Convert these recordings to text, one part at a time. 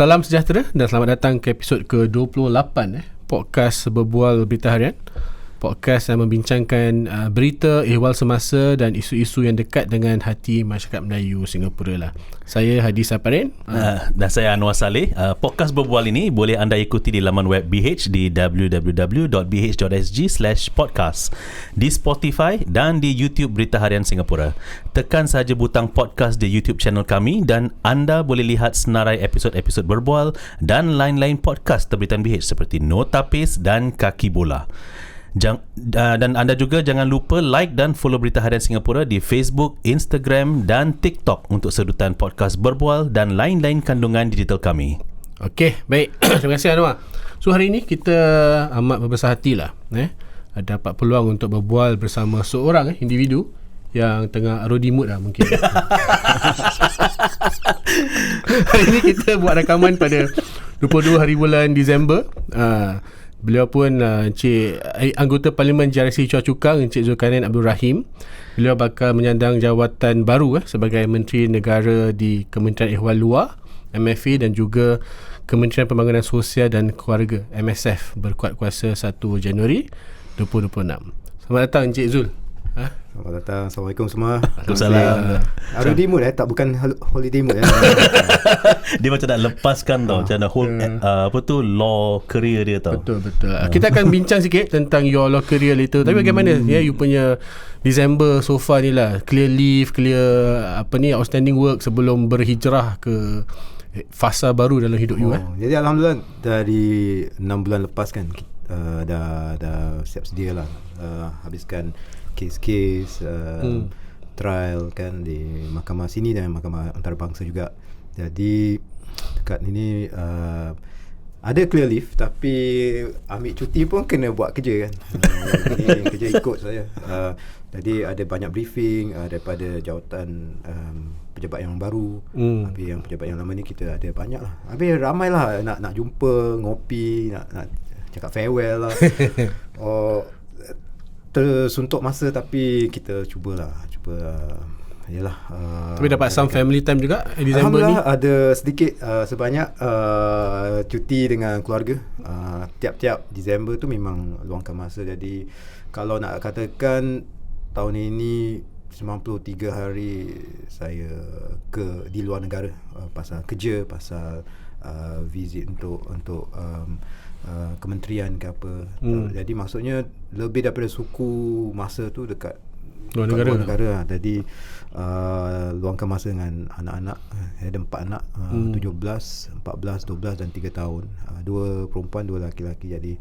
Salam sejahtera dan selamat datang ke episod ke-28 eh, podcast Berbual Berita Harian. Podcast yang membincangkan uh, berita, ehwal semasa dan isu-isu yang dekat dengan hati masyarakat Melayu Singapura lah. Saya Hadi Saparin. Uh, dan saya Anwar Saleh. Uh, podcast Berbual ini boleh anda ikuti di laman web BH di www.bh.sg slash podcast di Spotify dan di YouTube Berita Harian Singapura. Tekan saja butang podcast di YouTube channel kami dan anda boleh lihat senarai episod-episod Berbual dan lain-lain podcast terberitan BH seperti Nota dan Kaki Bola. Jang, uh, dan anda juga jangan lupa like dan follow Berita Harian Singapura di Facebook, Instagram dan TikTok untuk sedutan podcast berbual dan lain-lain kandungan digital kami. Okey, baik. Terima kasih Anwar. So hari ini kita amat berbesar hatilah eh dapat peluang untuk berbual bersama seorang eh, individu yang tengah rodi mood lah mungkin. hari ini kita buat rakaman pada 22 hari bulan Disember. Uh, Beliau pun uh, Encik eh, anggota Parlimen JRC Chua Cukang Encik Zulkarnain Abdul Rahim. Beliau bakal menyandang jawatan baru eh, sebagai Menteri Negara di Kementerian Ehwal Luar MFA dan juga Kementerian Pembangunan Sosial dan Keluarga MSF berkuat kuasa 1 Januari 2026. Selamat datang Encik Zul. Ha? Selamat datang. Assalamualaikum semua. Waalaikumsalam. Holiday mood eh tak bukan holiday mood eh. dia macam nak lepaskan tau macam nak hold uh, apa tu law career dia tau. Betul betul. Uh. Kita akan bincang sikit tentang your law career later. Tapi bagaimana ya yeah, you punya December so far ni lah clear leave, clear apa ni outstanding work sebelum berhijrah ke fasa baru dalam hidup oh, you eh. Jadi alhamdulillah dari 6 bulan lepas kan uh, dah dah siap sedia lah uh, habiskan kes-kes uh, hmm. trial kan di mahkamah sini dan mahkamah antarabangsa juga. Jadi dekat ini uh, ada clear leave tapi ambil cuti pun kena buat kerja kan. uh, kerja ikut saya. Uh, jadi ada banyak briefing uh, daripada jawatan um, pejabat yang baru. Hmm. Tapi yang pejabat yang lama ni kita ada banyak lah. Habis ramai lah nak nak jumpa, ngopi, nak, nak cakap farewell lah. oh, tersuntuk masa tapi kita cubalah cuba yalah uh, tapi dapat some family time juga di December ni? Ada sedikit uh, sebanyak uh, cuti dengan keluarga. Uh, tiap-tiap December tu memang luangkan masa. Jadi kalau nak katakan tahun ini 93 hari saya ke di luar negara uh, pasal kerja pasal uh, visit untuk untuk um, Uh, kementerian ke apa. Hmm. Uh, jadi maksudnya lebih daripada suku masa tu dekat luar negara. Luar negara lah. Jadi uh, luangkan masa dengan anak-anak. Ada empat anak. Uh, hmm. 17, 14, 12 dan 3 tahun. Uh, dua perempuan, dua laki-laki. Jadi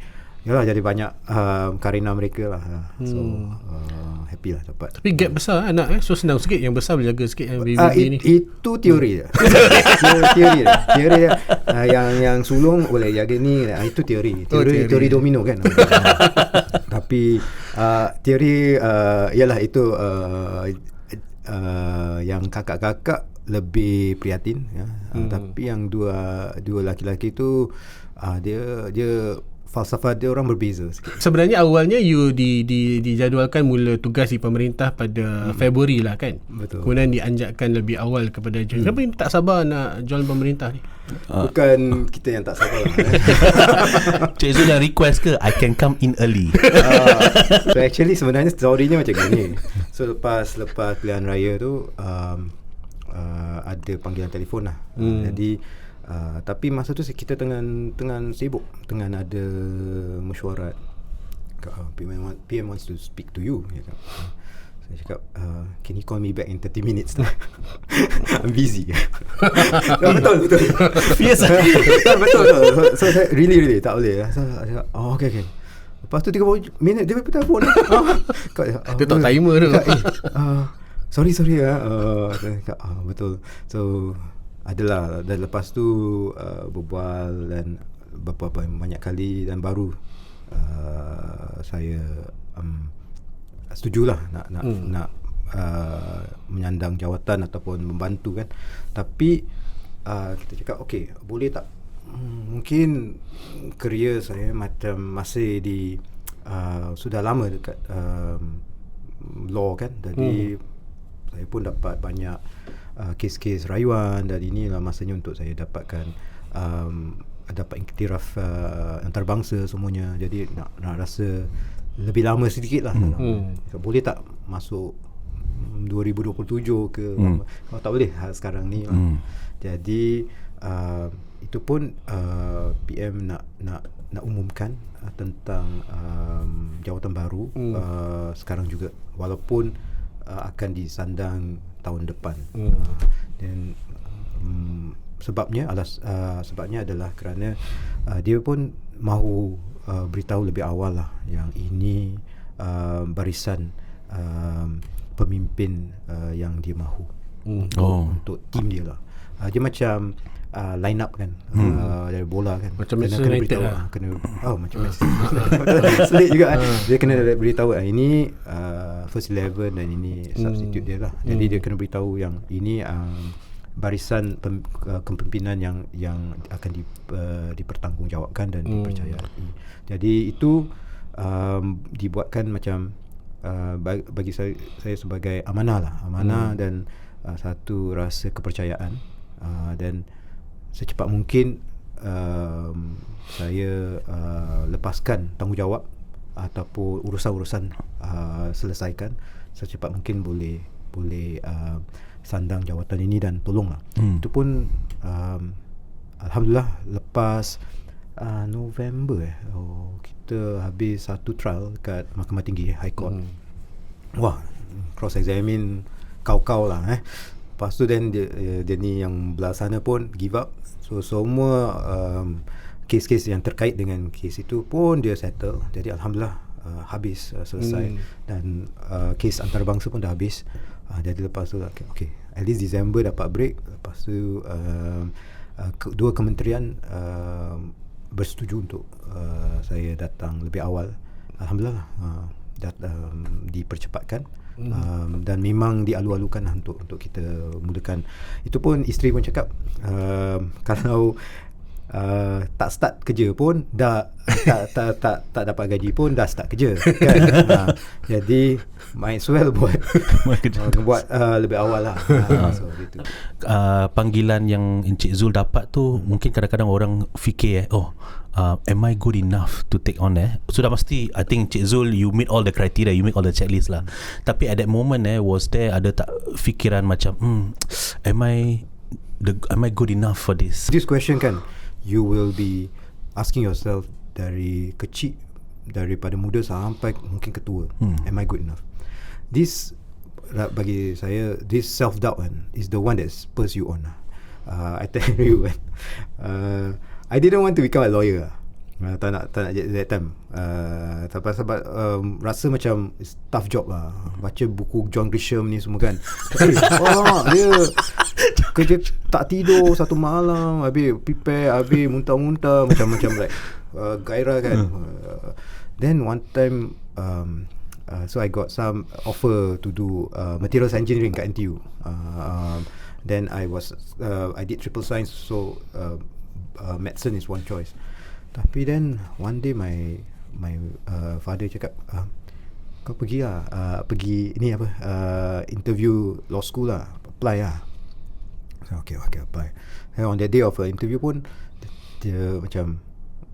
Yalah jadi banyak uh, karina mereka lah. So uh, happy lah dapat. Tapi gap besar anak eh. So senang sikit yang besar boleh jaga sikit yang baby, uh, it, ni. Itu teori dia. teori dia. Teori dia. Uh, yang yang sulung boleh jaga ni uh, itu teori. Teori, oh, teori. teori domino kan. Tapi uh, teori uh, ialah itu uh, uh, yang kakak-kakak lebih prihatin ya. Hmm. Uh, tapi yang dua dua laki-laki tu uh, dia dia falsafah dia orang berbeza sikit. Sebenarnya awalnya you di di dijadualkan mula tugas di pemerintah pada hmm. Februari lah kan. Betul. Kemudian dianjakkan lebih awal kepada hmm. Kenapa you tak sabar nak jual pemerintah ni? Bukan uh. kita yang tak sabar. Cik Zul yang request ke I can come in early. uh, so actually sebenarnya story-nya macam gini. So lepas lepas pilihan raya tu um, uh, ada panggilan telefon lah. Hmm. Jadi Uh, tapi masa tu kita tengah tengah sibuk tengah ada mesyuarat. Uh, PM, PM wants to speak to you ya kan? saya cakap uh, can you call me back in 30 minutes? I'm busy. No, betul betul. Yes betul, betul betul. So, so saya really really tak boleh so, saya cakap oh okay okay. Lepas tu 30 minit dia pergi telefon. Uh, dia tak timer tu. Eh, uh, sorry sorry ya. Uh, uh, betul. So adalah dan lepas tu uh, berbual dan beberapa banyak kali dan baru uh, saya um, setujulah nak nak hmm. nak uh, menyandang jawatan ataupun membantu kan tapi uh, kita cakap okey boleh tak hmm, mungkin kerja saya macam masih di uh, sudah lama dekat um, law kan jadi hmm. saya pun dapat banyak uh, kes-kes rayuan dan inilah masanya untuk saya dapatkan um, dapat iktiraf uh, antarabangsa semuanya jadi nak nak rasa lebih lama sedikit lah Hmm. boleh tak masuk mm, 2027 ke hmm. oh, tak boleh ha, sekarang ni lah. Hmm. jadi uh, itu pun uh, PM nak nak nak umumkan uh, tentang um, jawatan baru Hmm. uh, sekarang juga walaupun uh, akan disandang tahun depan Hmm. dan um, sebabnya alas uh, sebabnya adalah kerana uh, dia pun mahu uh, beritahu lebih awal lah yang ini uh, barisan um, pemimpin uh, yang dia mahu Hmm. Oh. untuk tim dia lah. Uh, dia macam uh, line up kan hmm. uh, dari bola kan. Macam Kena- Manchester kena United beritahu, lah. ah, kena oh macam Manchester. Selit juga kan. Dia kena beritahu ah, ini uh, first eleven dan ini substitute dia lah. Jadi dia kena beritahu yang ini um, barisan pem, uh, kepimpinan yang yang akan di, uh, dipertanggungjawabkan dan Hmm. dipercayai. Jadi itu um, dibuatkan macam uh, bagi, bagi saya, saya sebagai amanah lah, amanah Hmm. dan uh, satu rasa kepercayaan uh, dan secepat mungkin um, saya uh, lepaskan tanggungjawab ataupun urusan-urusan uh, selesaikan secepat mungkin boleh boleh uh, sandang jawatan ini dan tolonglah. Hmm. Itu pun um, alhamdulillah lepas uh, November eh oh, kita habis satu trial kat Mahkamah Tinggi High Court. Hmm. Wah, cross examine kau-kau lah eh. Lepas tu then dia, eh, dia ni yang belah sana pun give up. So semua um, kes-kes yang terkait dengan kes itu pun dia settle. Jadi alhamdulillah uh, habis uh, selesai Hmm. dan uh, kes antarabangsa pun dah habis. Uh, jadi lepas tu okay, okay, at least December dapat break. Lepas tu um, uh, ke, dua kementerian uh, bersetuju untuk uh, saya datang lebih awal. Alhamdulillah uh, dat, um, dipercepatkan Mhm. um, dan memang dialu-alukan lah untuk untuk kita mulakan. Itu pun isteri pun cakap um, kalau uh, tak start kerja pun dah tak, tak tak tak dapat gaji pun dah start kerja kan. ha, jadi might as well buat uh, buat uh, lebih awal lah. Ha, so gitu. uh, panggilan yang Encik Zul dapat tu mungkin kadang-kadang orang fikir eh oh uh, am I good enough to take on eh sudah pasti I think Encik Zul you meet all the criteria you meet all the checklist lah tapi at that moment eh was there ada tak fikiran macam hmm, am I the am I good enough for this This question kan you will be asking yourself dari kecil daripada muda sampai mungkin ketua Hmm. am I good enough this ra- bagi saya this self doubt kan is the one that spurs you on lah. uh, I tell you kan uh, I didn't want to become a lawyer. Uh, tak nak tak nak jadi that time. Uh, sebab sebab um, rasa macam it's tough job lah. Baca buku John Grisham ni semua kan. Eh, oh, dia kerja tak tidur satu malam habis prepare habis muntah-muntah macam-macam like uh, gairah kan. Uh, then one time um, uh, so I got some offer to do uh, materials engineering kat NTU uh, um, then I was uh, I did triple science so uh, uh, medicine is one choice. Tapi then one day my my uh, father cakap uh, kau pergi lah uh, pergi ni apa uh, interview law school lah apply lah. So, okay okay apply. And on that day of uh, interview pun dia, dia macam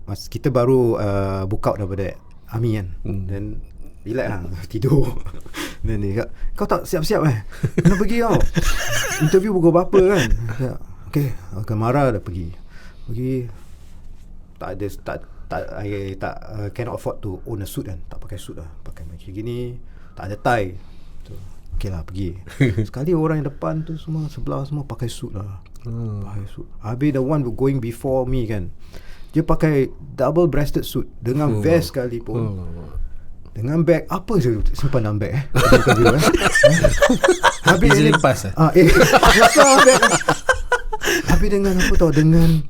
mas kita baru uh, book out daripada army kan. Hmm. then relax lah tidur. Then dia cakap kau tak siap-siap eh? Kena pergi tau interview pukul berapa kan? Okay akan marah dah pergi pergi tak ada tak tak I tak uh, cannot afford to own a suit kan. Tak pakai suit lah. Pakai macam gini tak ada tie. Tu okay lah pergi. Sekali orang yang depan tu semua sebelah semua pakai suit lah. Hmm. pakai suit. Habis the one going before me kan dia pakai double breasted suit dengan Oh. vest sekali pun. Oh. dengan bag apa je simpan dalam bag eh? Eh? Habis dia- pass, eh? ah eh. Habis dengan apa tau? Dengan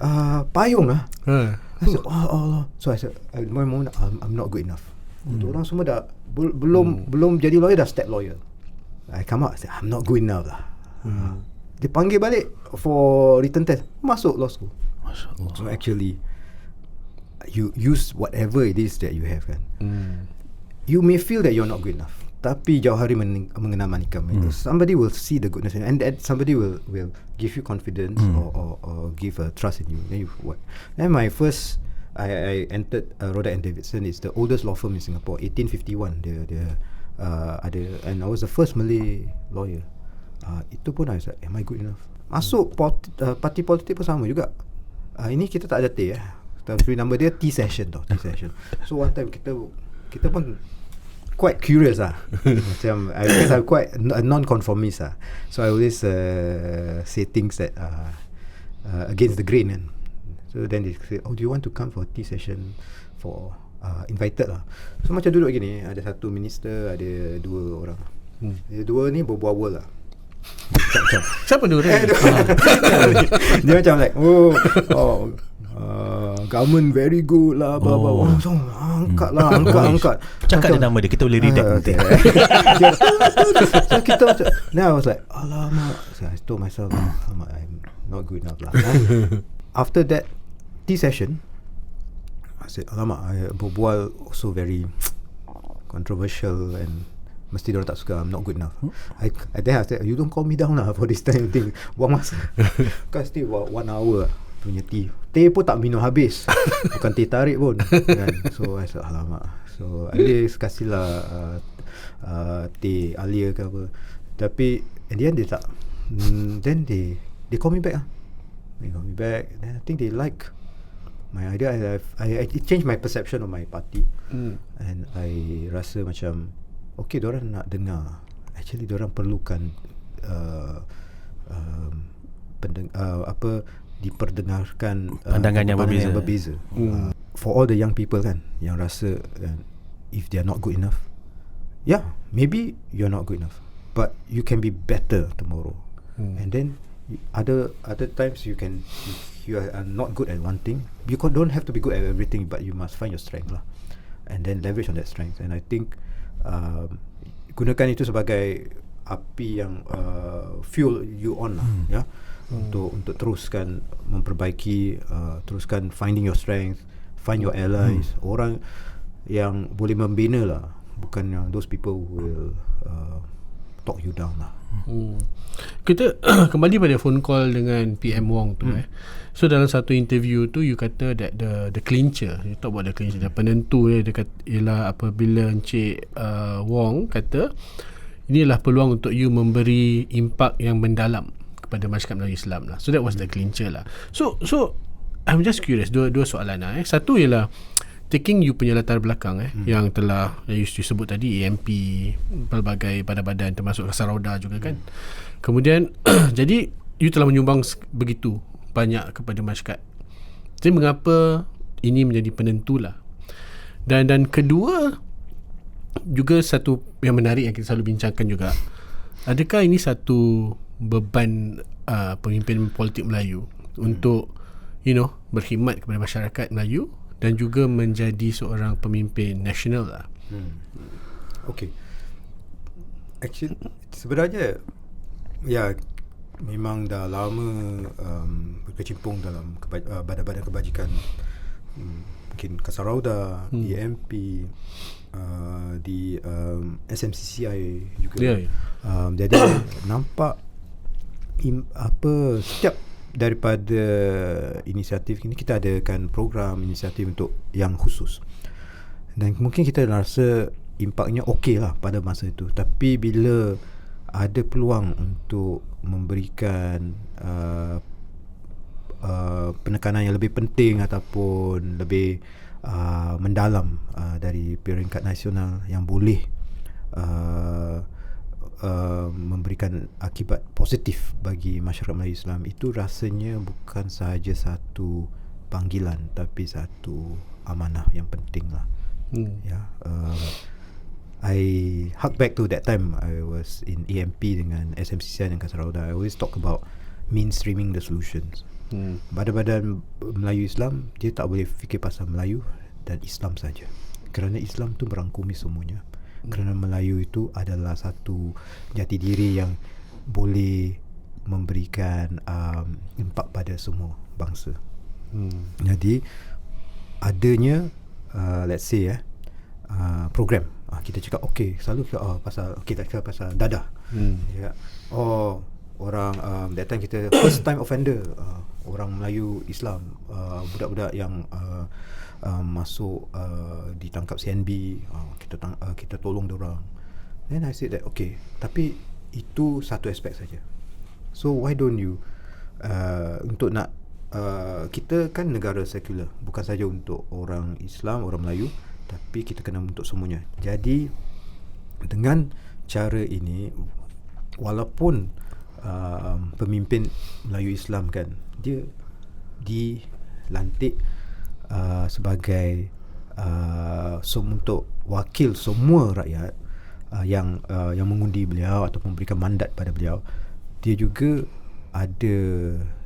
uh, payung lah Ha. I said, oh Allah. So I said, at my moment, I'm, I'm not good enough. Hmm. Orang semua dah bel- belum hmm. belum jadi lawyer dah step lawyer. I come out, I said, I'm not good enough lah. Hmm. Dia panggil balik for written test, masuk law school. Masya Allah So actually, you use whatever it is that you have kan. Hmm. You may feel that you're not good enough, tapi jauh hari men- mengenal manikam itu. Somebody will see the goodness in you, and that somebody will will give you confidence or, or or give a trust in you. Then you what? Then my first I I entered uh, Roda and Davidson is the oldest law firm in Singapore 1851 dia dia uh, ada and I was the first Malay lawyer. Uh, itu pun I was like am I good enough? Masuk pot, uh, parti politik pun sama juga. Uh, ini kita tak ada T eh. Tapi nama dia T session tau T session. So one time kita kita pun quite curious lah macam I guess I'm quite a non-conformist lah so I always uh, say things that uh, uh, against the grain kan so then they say oh do you want to come for tea session for uh, invited lah so macam duduk gini ada satu minister ada dua orang. Hmm. dua ni berbual lah Siapa dia orang? dia macam like oh oh uh, government very good lah blah blah Oh. blah so, angkat lah angkat angkat. Cakap dia nama dia Kita boleh redact Ah, nanti. okay. so kita macam Then I was like Alamak. So I told myself Alamak I'm not good enough lah. After that Tea session I said Alamak I berbual Also very Controversial And Mesti diorang tak suka I'm not good enough. I, I Then I said You don't call me down lah For this time thing. Buang masa. Kan still One hour Punya tea Teh pun tak minum habis. Bukan teh tarik pun kan? So I said Alamak. So at least kasihlah uh, uh, Teh alia ke apa. Tapi In the end dia tak. Mm, Then they They call me back ah. They call me back. Then I think they like My idea. I, I, I it changed my perception of my party. Hmm. And I rasa macam Okay diorang nak dengar. Actually diorang perlukan uh, um, pendeng- uh, Apa Diperdengarkan uh, Pandangan yang berbeza. yang berbeza. Uh, For all the young people kan Yang rasa uh, If they are not good enough Yeah Maybe you're not good enough But you can be better tomorrow Hmm. And then Other other times you can If you are not good at one thing You don't have to be good at everything But you must find your strength lah And then leverage on that strength And I think um, Gunakan itu sebagai Api yang uh, Fuel you on lah Hmm. Ya untuk untuk teruskan memperbaiki uh, teruskan finding your strength find your allies Hmm. orang yang boleh membina lah bukan yang those people who will uh, talk you down lah Hmm. Kita kembali pada phone call dengan PM Wong tu hmm. eh. So dalam satu interview tu you kata that the the clincher, you talk about the clincher, the penentu dia, dia kata ialah apabila Encik uh, Wong kata inilah peluang untuk you memberi impak yang mendalam kepada masyarakat Melayu Islam lah. So that was the clincher lah. So so I'm just curious dua dua soalan lah eh. Satu ialah taking you punya latar belakang eh hmm. yang telah yang you sebut tadi AMP pelbagai badan-badan termasuk Kasarauda juga kan. Kemudian jadi you telah menyumbang begitu banyak kepada masyarakat. Jadi mengapa ini menjadi penentu lah. Dan dan kedua juga satu yang menarik yang kita selalu bincangkan juga. Adakah ini satu beban uh, pemimpin politik Melayu hmm. untuk you know berkhidmat kepada masyarakat Melayu dan juga menjadi seorang pemimpin nasional lah. hmm. okay actually sebenarnya ya memang dah lama um, berkecimpung dalam keba- uh, badan-badan kebajikan hmm, mungkin Kasarauda, hmm. EMP uh, di um, SMCCI juga Ya, ya. um, jadi nampak im, apa setiap daripada inisiatif ini kita adakan program inisiatif untuk yang khusus. Dan mungkin kita rasa impaknya okey lah pada masa itu. Tapi bila ada peluang untuk memberikan uh, uh, penekanan yang lebih penting ataupun lebih uh, mendalam uh, dari peringkat nasional yang boleh uh, uh, memberikan akibat positif bagi masyarakat Melayu Islam itu rasanya bukan sahaja satu panggilan tapi satu amanah yang penting lah. Hmm. ya uh, I hark back to that time I was in EMP dengan SMCCI dan Kasarauda I always talk about mainstreaming the solutions. Hmm. badan-badan Melayu Islam dia tak boleh fikir pasal Melayu dan Islam saja. Kerana Islam tu merangkumi semuanya kerana Melayu itu adalah satu jati diri yang boleh memberikan um, impak pada semua bangsa Hmm. jadi adanya uh, let's say eh uh, program uh, kita cakap okey selalu kita oh pasal kita cakap pasal dadah Hmm. ya oh orang um, that time kita first time offender uh, orang Melayu Islam uh, budak-budak yang uh, uh, masuk uh, ditangkap CNB uh, kita tang- uh, kita tolong dia orang. Then I said that okay tapi itu satu aspek saja. So why don't you uh, untuk nak uh, kita kan negara sekular bukan saja untuk orang Islam orang Melayu tapi kita kena untuk semuanya. Jadi dengan cara ini walaupun um, pemimpin Melayu Islam kan dia dilantik uh, sebagai uh, sem- untuk wakil semua rakyat uh, yang uh, yang mengundi beliau atau memberikan mandat pada beliau dia juga ada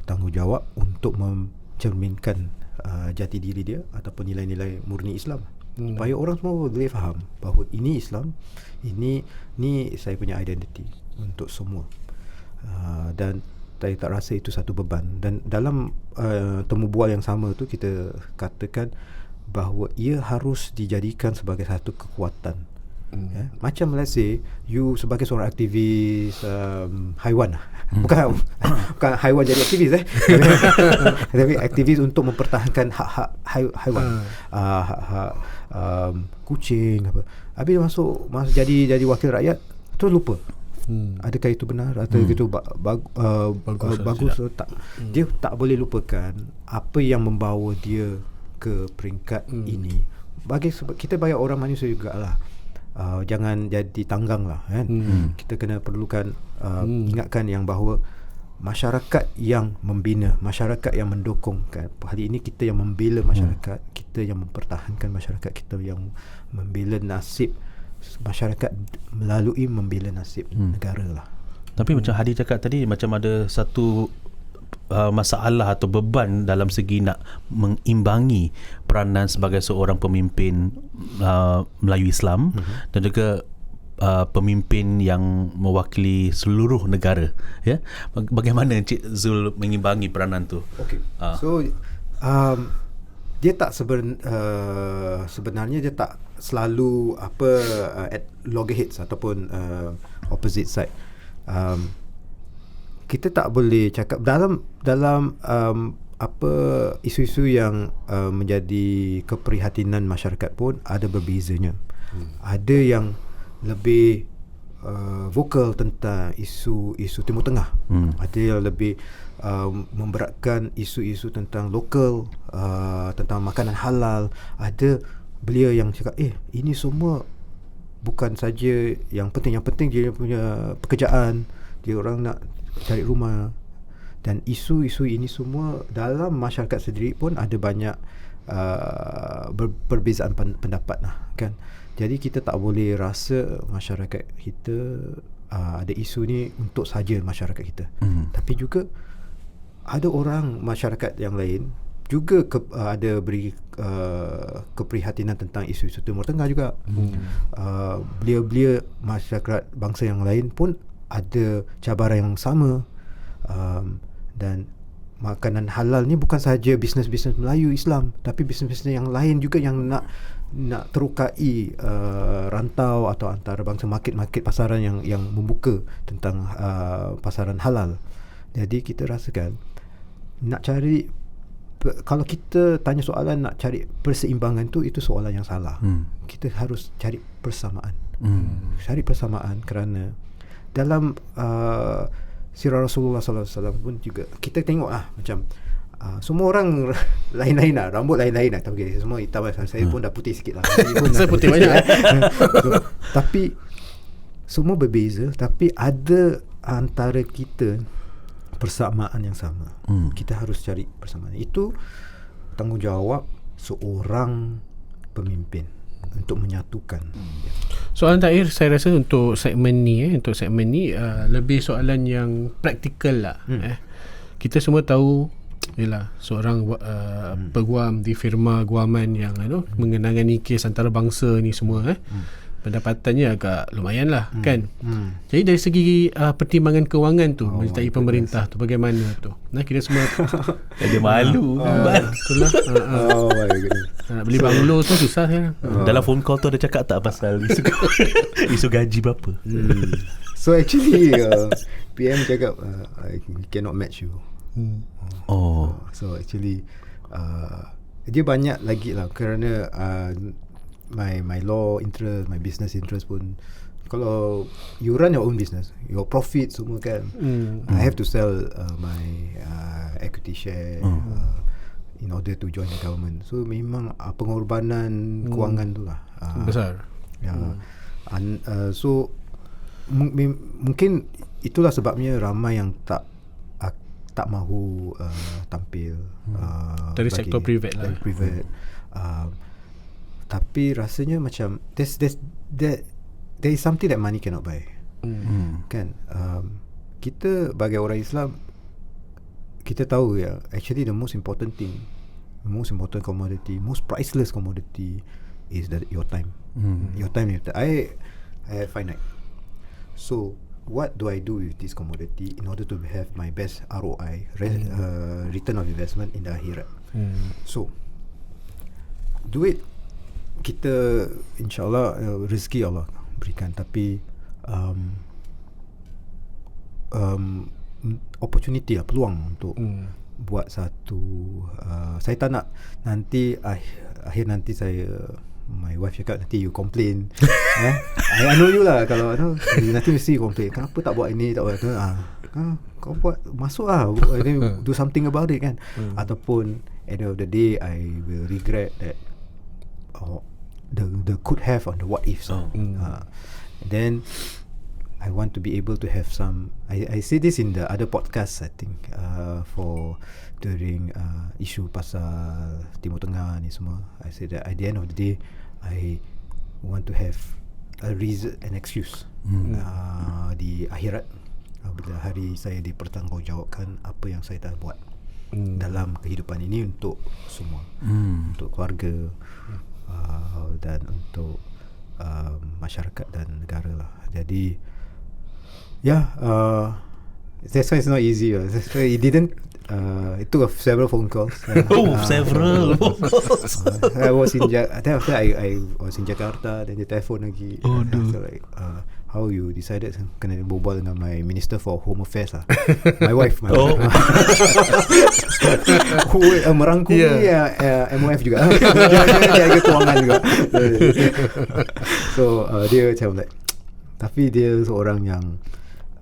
tanggungjawab untuk mencerminkan uh, jati diri dia ataupun nilai-nilai murni Islam hmm. supaya orang semua boleh faham bahawa ini Islam ini ni saya punya identiti untuk semua uh, dan saya tak rasa itu satu beban. Dan dalam uh, temu bual yang sama tu kita katakan bahawa ia harus dijadikan sebagai satu kekuatan. Hmm. Ya. Macam let's say You sebagai seorang aktivis um, Haiwan. Lah Bukan Bukan haiwan jadi aktivis eh. Tapi aktivis untuk mempertahankan Hak-hak hai, haiwan. Uh, Hak-hak um, Kucing apa. Habis masuk, masuk Jadi jadi wakil rakyat Terus lupa Hmm. Adakah itu benar atau hmm. itu ba- bag- uh, bagus, uh, bagus atau tak hmm. dia tak boleh lupakan apa yang membawa dia ke peringkat hmm. ini bagi sebab kita banyak orang manusia jugalah uh, jangan jadi tanggang lah kan hmm. kita kena perlukan uh, hmm. ingatkan yang bahawa masyarakat yang membina masyarakat yang mendukung kan hari ini kita yang membela masyarakat hmm. kita yang mempertahankan masyarakat kita yang membela nasib masyarakat melalui membela nasib hmm. negara lah Tapi macam Hadi cakap tadi macam ada satu uh, masalah atau beban dalam segi nak mengimbangi peranan sebagai seorang pemimpin uh, Melayu Islam uh-huh. dan juga uh, pemimpin yang mewakili seluruh negara ya bagaimana Encik Zul mengimbangi peranan tu okay. Ah. so um, dia tak seben, uh, sebenarnya dia tak selalu apa uh, at loggerheads ataupun uh, opposite side um, kita tak boleh cakap dalam dalam um, apa isu-isu yang uh, menjadi keprihatinan masyarakat pun ada berbezanya. Hmm. Ada yang lebih uh, vokal tentang isu-isu Timur Tengah. Hmm. Ada yang lebih uh, memberatkan isu-isu tentang lokal, uh, tentang makanan halal. Ada belia yang cakap, "Eh, ini semua bukan saja yang penting, yang penting dia punya pekerjaan. Dia orang nak cari rumah." dan isu-isu ini semua dalam masyarakat sendiri pun ada banyak uh, ber- perbezaan pendapat lah kan jadi kita tak boleh rasa masyarakat kita uh, ada isu ni untuk saja masyarakat kita mm. tapi juga ada orang masyarakat yang lain juga ke, uh, ada beri uh, keprihatinan tentang isu-isu Timur Tengah juga mm. uh, belia-belia masyarakat bangsa yang lain pun ada cabaran yang sama um, dan makanan halal ni bukan sahaja bisnes-bisnes Melayu Islam tapi bisnes-bisnes yang lain juga yang nak nak terukai uh, rantau atau antara bangsa market-market pasaran yang yang membuka tentang uh, pasaran halal. Jadi kita rasakan nak cari kalau kita tanya soalan nak cari perseimbangan tu itu soalan yang salah. Hmm. Kita harus cari persamaan. Hmm. Cari persamaan kerana dalam uh, sirah Rasulullah sallallahu alaihi wasallam pun juga kita tengok lah macam uh, semua orang lain-lain lah rambut lain-lain lah tapi okay, semua hitam lah saya hmm. pun dah putih sikit lah saya pun saya putih banyak so, tapi semua berbeza tapi ada antara kita persamaan yang sama hmm. kita harus cari persamaan itu tanggungjawab seorang pemimpin untuk menyatukan. Soalan terakhir saya rasa untuk segmen ni eh untuk segmen ni uh, lebih soalan yang praktikal lah hmm. eh. Kita semua tahu ialah seorang uh, hmm. peguam di firma guaman yang you know, hmm. mengenangani kes antarabangsa ni semua eh. Hmm. Pendapatannya agak lumayan lah hmm. kan Hmm. jadi dari segi uh, pertimbangan kewangan tu oh menyertai pemerintah tu bagaimana tu nah kita semua Dia malu. betul lah uh, uh, Oh my goodness. nak beli banglo semua susah kan Dalam phone call tu ada cakap tak pasal isu, isu gaji berapa? Hmm. So actually uh, PM cakap uh, I cannot match you. Oh. So actually uh, dia banyak lagi lah kerana uh, my my law interest, my business interest pun kalau you run your own business, your profit semua kan, Hmm. I have to sell uh, my uh, equity share uh, in order to join the government. So memang uh, pengorbanan kewangan tu lah. Uh, besar Ya. Un, uh, so m- m- mungkin itulah sebabnya ramai yang tak uh, tak mahu uh, tampil uh, Dari sektor private lah. dari private. Uh, tapi rasanya macam there's there's there there is something that money cannot buy. Hmm. Kan? Um, kita bagi orang Islam kita tahu ya actually the most important thing the most important commodity most priceless commodity is that your time Hmm. your time is I I have finite so what do I do with this commodity in order to have my best ROI re- uh, return of investment in the akhirat hmm. So Duit Kita InsyaAllah uh, Rezeki Allah Berikan. Tapi um, um, Opportunity lah Peluang Untuk Hmm. Buat satu uh, Saya tak nak Nanti akhir, akhir nanti saya My wife cakap Nanti you complain. Eh? I, I know you lah Kalau no, Nanti mesti you complain. Kenapa tak buat ini Tak buat itu? Ah, ah, Kau buat Masuk lah then Do something about it kan? Ataupun At the end of the day I will regret that oh, The the could have On the what ifs Oh. uh, Then I want to be able to have some I, I say this in the other podcast I think uh, For During uh, Isu pasal Timur Tengah ni semua I say that at the end of the day I Want to have A reason An excuse Hmm. uh, Di akhirat uh, Bila hari saya dipertanggungjawabkan Apa yang saya dah buat Hmm. Dalam kehidupan ini Untuk semua Hmm. Untuk keluarga uh, Dan untuk uh, Masyarakat dan negara lah Jadi Yeah uh, That's why it's not easy lah. That's why it didn't uh, It took a several phone calls Oh, Uh, several. uh, I was in ja- Then after I, I was in Jakarta Then dia telefon lagi Oh, dude. after like uh, How you decided Kena berbual dengan my Minister for Home Affairs lah My wife my Oh. wife. Who uh, merangkumi Yeah. yeah. uh, MOF juga dia ada kewangan juga So uh, dia macam like Tapi dia seorang yang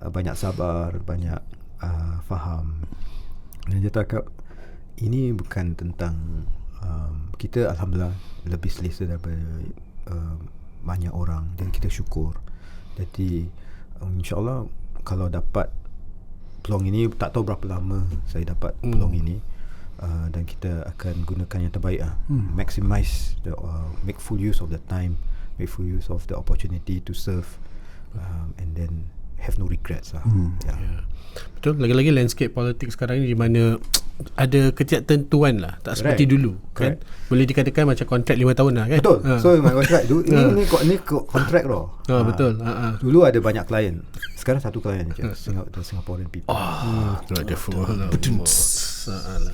uh, Banyak sabar Banyak uh, faham Dan dia cakap Ini bukan tentang um, Kita Alhamdulillah Lebih selesa daripada uh, Banyak orang Dan kita syukur Jadi um, InsyaAllah Kalau dapat Peluang ini Tak tahu berapa lama Saya dapat Hmm. peluang ini uh, Dan kita akan gunakan yang terbaik lah. Hmm. Maximize the, uh, Make full use of the time Make full use of the opportunity To serve um, And then Have no regrets lah Hmm. yeah. Ya. Betul Lagi-lagi landscape politik sekarang ni Di mana Ada ketidaktentuan lah Tak seperti Correct. dulu kan Correct. Boleh dikatakan macam kontrak 5 tahun lah kan Betul ha. So my wife right Dulu, Ha. Ini ni, ko- ni ko- kontrak tau ha, Ah. Betul ha, ha. Dulu ada banyak klien Sekarang satu klien je Singapore, the Singaporean people Hmm, ada full lah. Ha, lah.